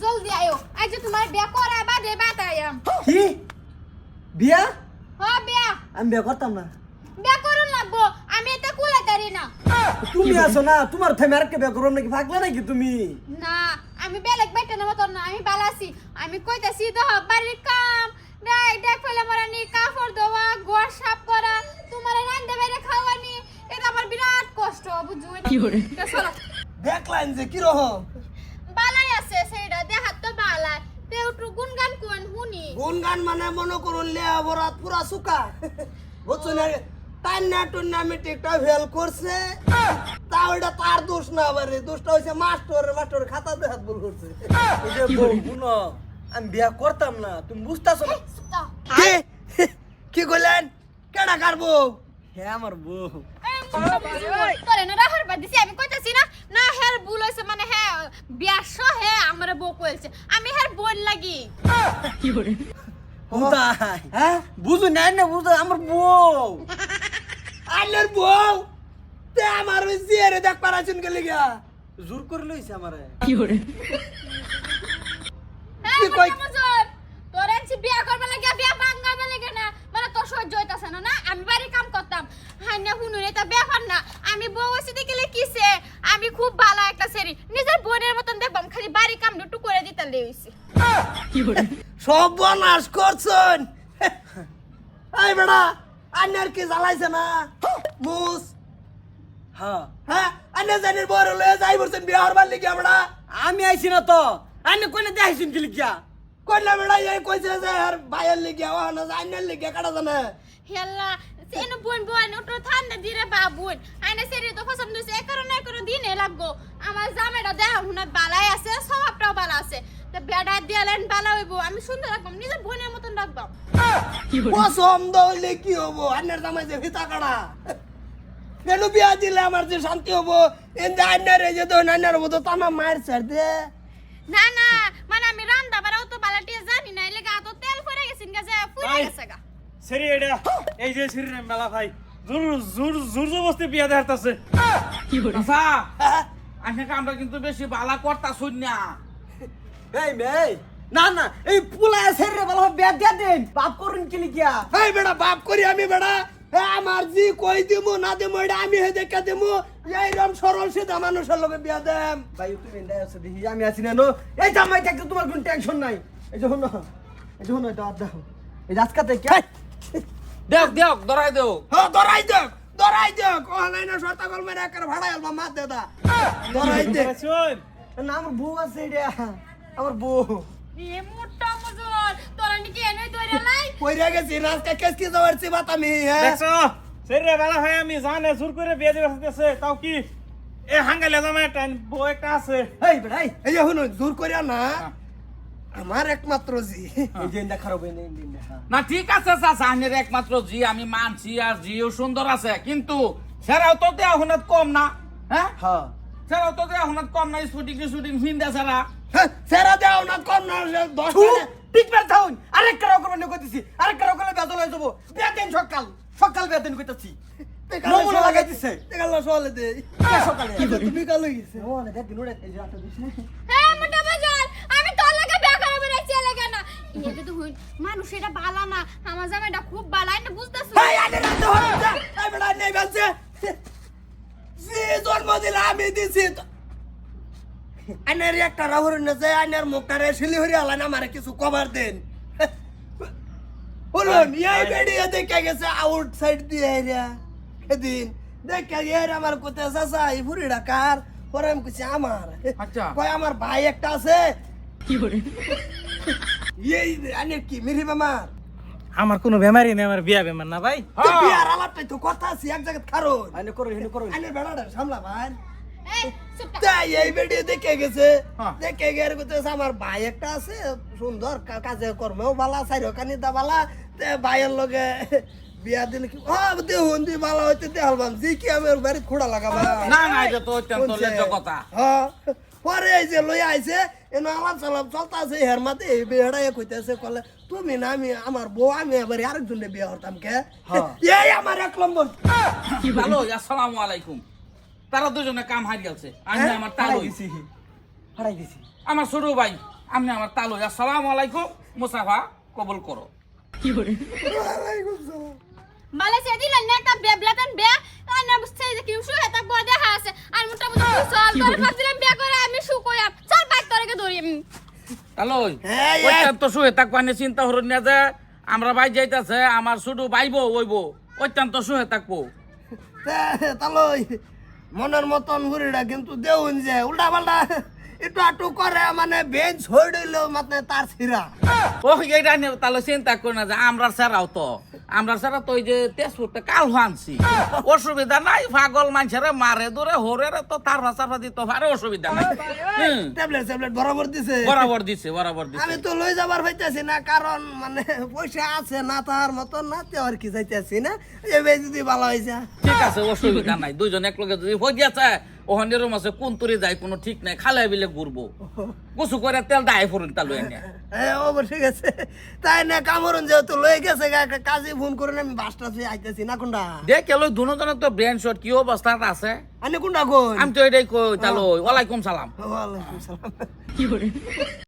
জলদি আয়ো। আজ তোমার বিয়া করা বাদে বাতায়াম কি? বিয়া? হ বিয়া। আমি বিয়া করতাম না। বিয়া করুন লাগবো। আমি এটা কুলাইতারি না। তুমি আছো না তোমার ফ্যামিলি আরেকটা বিয়া করো নাকি? পাগলা নাকি তুমি? না আমি বেলেগ বেটে নেব তোর না আমি বালাসি আমি কইতাছি তো বাড়ির কাম। ডাই দেখ ফেলে মরানি কাপড় দেওয়া ঘর সাফ করা তোমার রান্দে বেড়ে খাওয়ানি। এটা আমার বিরাট কষ্ট বুঝছ কি করে দেখলেন যে কীরকম। বালাই আছে সেইটা দেখাত তো বালাই তেউটু কোন গুনগান মানে মনে করুন লেয়া বরাত পুরা সুকা বুঝছ না টান্না টুন্না মিটিকটা ফেল করছে। তা ওইটা তার দোষ না আবারে দোষটা হয়েছে মাস্টার মাস্টার খাতা দেখাত ভুল করছে। এই যে বউ, শুনো, আমি বিয়া করতাম না তুমি বুঝতেছো না? কি? কি কইলেন? কেডা কারবো হ্যাঁ আমার বউ। তোরে না রাহার বাদ দিছি আমি কইতাছি না না হের ভুল হইছে মানে হে বিয়াস হে আমার বউ কইছে। আমি হের বোন লাগি। কোথায় হ্যাঁ? বুঝো না না বুঝো আমার বউ। আইলের বউ? তে আমার ওই জিয়ারে দেখ গেলে গা জোর করে লইছে আমারে। হ্যাঁ কি কই- তোর আনছি বিয়া করবে লাগে বিয়া ভাঙাবে লাগে না মানে তোর সহ্য হইতাছে না না? আমি বাড়ি সব বনাশ করছন। এই বেড়া আন্নার কি জ্বালাইছে না? মুস। হ্যাঁ। হ্যাঁ জানির বড় লয়ে যাই বলছেন বিয়া হরবার লিগে আমরা আমি আইছি না তো। কোনে দেখাইছেন কি লিখিয়া কইলা বেড়া এই কইছে যে আর ভাইয়ের লিগে ও না আন্নার লিগে কাটা জানে? হেল্লা সেনু বোন বোন ওটো ঠান্ডা দিরে বা বোন আইনা সেরি তো পছন্দ হইছে এক কারণে এক কারণে দিনে লাগবো আমার জামাইটা দেহ হুনা বালাই আছে তো বেড়া দিয়ালেন বালা হইব। আমি সুন্দর রাখবাম নিজের বোনের মতন রাখবাম। কি হব? আন্নার জামাই যে ফিতা কাটা কেন বিয়া দিলে আমার যে শান্তি হব? এন্দা আন্নার এই যে তো আন্নার মতো তামা মায়ের ছাড় দে। না না মানে আমি রান্দা বাড়াও তো বালাটিয়া জানি না এলে গা তো তেল পড়ে গেছিন গা ফুলে ভাই। গেছে গা। সেরি এটা এই যে সেরি মেলা ভাই জোর জোর জোর জবস্তি বিয়া দেখাচ্ছে আচ্ছা আজকে আমরা কিন্তু বেশি বালা করতা শুন না এই মেই না না এই পুলা এসের রে বলা বেদ দিয়া দেন বাপ করুন কি লিখিয়া? এই বেটা বাপ করি আমি এ আমার জি কই দিমু না দিমু এটা আমি হে দেখা দিমু। এই রম সরল সিধা মানুষের লগে বিয়া দেম। ভাই তুমি এন্ডা আছে দেখি আমি আছি না নো। এই জামাই থাকতে তোমার কোনো টেনশন নাই। এই যে হনো এই যে হনো এটা আদ দাও। এই আজকাতে কি দেখ দেখ ধরাই দেও হ্যাঁ দরাই দেখ দরাই দেখ ও নাই না শর্তা কল মেরে একবার ভাড়াই আলবা মার দে দা দরাই দেখ না আমার বউ আছে এটা। আমার বউ। এ মোটা মজুর তোরা নাকি এনে ধরে লাই? কইরা গেছি রাস্তা কেস কি যাওয়ার চিবাত আমি হ্যাঁ? দেখছ? সেরি মেলা ভাই আমি জানে জোর করে বিয়া দিবে আসতেছে তাও কি? এ হাঙ্গালে জামা একটা বউ একটা আছে। এই বেড়াই এই এখন জোর করিয়া না আমার একমাত্র জি। না ঠিক আছে আনের একমাত্র জি আমি মানছি আর জিও সুন্দর আছে কিন্তু সেরাও তো দেয়া হুনাত কম না হ্যাঁ? হ্যাঁ। সেরাও তো দেয়া হুনাত কম না শুটিং শুটিং হিন্দা সারা সেরা দাও না কম না দশ টিকবার থাউন আরেক কারও করবে না কইতেছি আরেক কারও করলে বেদল হয়ে যাব। বেদিন সকাল সকাল বেদিন কইতেছি। নমুনা লাগাই দিছে দেখাল সকালে দে। সকালে? তুমি কাল গেছে। ও না দেদিন উড়ে এই রাতে দিছ না। হ্যাঁ মোটা মজুর আমি তোর লাগে না এটা তো হইন মানুষ এটা বালা না। আমার জামাইটা খুব বালা এটা বুঝতেছ? এই আনে রাতে হই যা এই বেড়া নেই বানছে জি জন্ম দিলা আমি দিছি তো আনের একটা রাহুর না যে আনের মুখটারে শিলিহরি আলা না আমারে কিছু কভার দেন বলুন এই বেড়িয়ে দেখে গেছে আউটসাইড দিয়ে এরিয়া সেদিন দেখে গিয়ে আমার কোথায় চাচা এই ফুরি ডাকার পরে আমি কইছি আমার আচ্ছা। কয় আমার ভাই একটা আছে এই আনের কি মিরি মামার আমার কোনো বেমারি নেই আমার বিয়া বেমার না ভাই তো বিয়ার আলাপটাই তো কথা আছে এক জায়গায় খারো আনে করো এনে করো আনের বেড়াটা সামলা ভাই এই চুপটা তাই এই বেড়িয়ে দেখে গেছে। হ্যাঁ। দেখে আমার ভাই একটা আছে সুন্দর কাজে কর্মেও বালা দা বালা। ভাইয়ের লগে বিয়া দিলে কি ও দেহুন দি বালা হইতে জি কি আমি বাড়ি খোড়া লাগাবা না না এটা তো অত্যন্ত? কথা। হ্যাঁ পরে এই যে লই আইছে এনো আলাপ সালাপ হের মাতে এই বেড়া এক হইতেছে কলে তুমি না আমি আমার বউ আমি এবার আরেকজনে বিয়ে হতাম কে? এই আমার এক নম্বর। হ্যালো আসসালামু আলাইকুম। তারা দুজনে কাম হারিয়ে গেছে। আমি আমার তালই। হারাই গেছি আমার ছোট ভাই আপনি আমার তালু আসসালামু আলাইকুম মুসাফা কবুল করো। মালে সে দিলেন না একটা বেবলাতেন বে আর না বুঝছে যে কি শুয়ে তা বড় দেখা আছে। আর মোটামুটি সল করে? ভাবছিলাম বিয়া করে আমি কইয়াম চল বাইক ধরি তালুই তো চিন্তা না যে আমরা ভাই যাইতাছে আমার শুধু বাইবো ওইবো অত্যন্ত শুয়ে থাকব। তালই। মনের মতন হুড়িটা কিন্তু দেউন যে উল্টা পাল্টা আটু করে মানে হয়ে তার ছিঁড়া। ও এটা চিন্তা করি না যে আমরা স্যার তো। আমরা ছাড়া তো যে তেজপুরতে কাল হানছি অসুবিধা নাই পাগল মানুষের মারে দূরে হরে তো তার ভাষা দিত পারে অসুবিধা নাই। ট্যাবলেট ট্যাবলেট বরাবর দিছে। বরাবর দিছে বরাবর দিছে। আমি তো লই যাবার হইতাছি না কারণ মানে পয়সা আছে না তার মতন না তে আর কি যাইতেছি না। এবার যদি ভালো হয়েছে ঠিক আছে অসুবিধা নাই দুইজন এক লগে যদি হয়ে গেছে ওখানের মাসে কোন তুরে যায় কোনো ঠিক নাই খালে বিলে ঘুরবো। গুছু করে তেল দায় ফুরুন তালো এনে হ্যাঁ ও ঠিক আছে। তাই না কামরুন যেহেতু লই গেছে গা, একটা কাজে ফোন করে আমি বাসটা তুই আইতেছি। না কোনটা? দেখ এলো জন তো ব্রেন শট কি অবস্থা আছে? আমি কোনটা কই? আমি তো এটাই কই তালো ওয়ালাইকুম সালাম। ওয়ালাইকুম সালাম।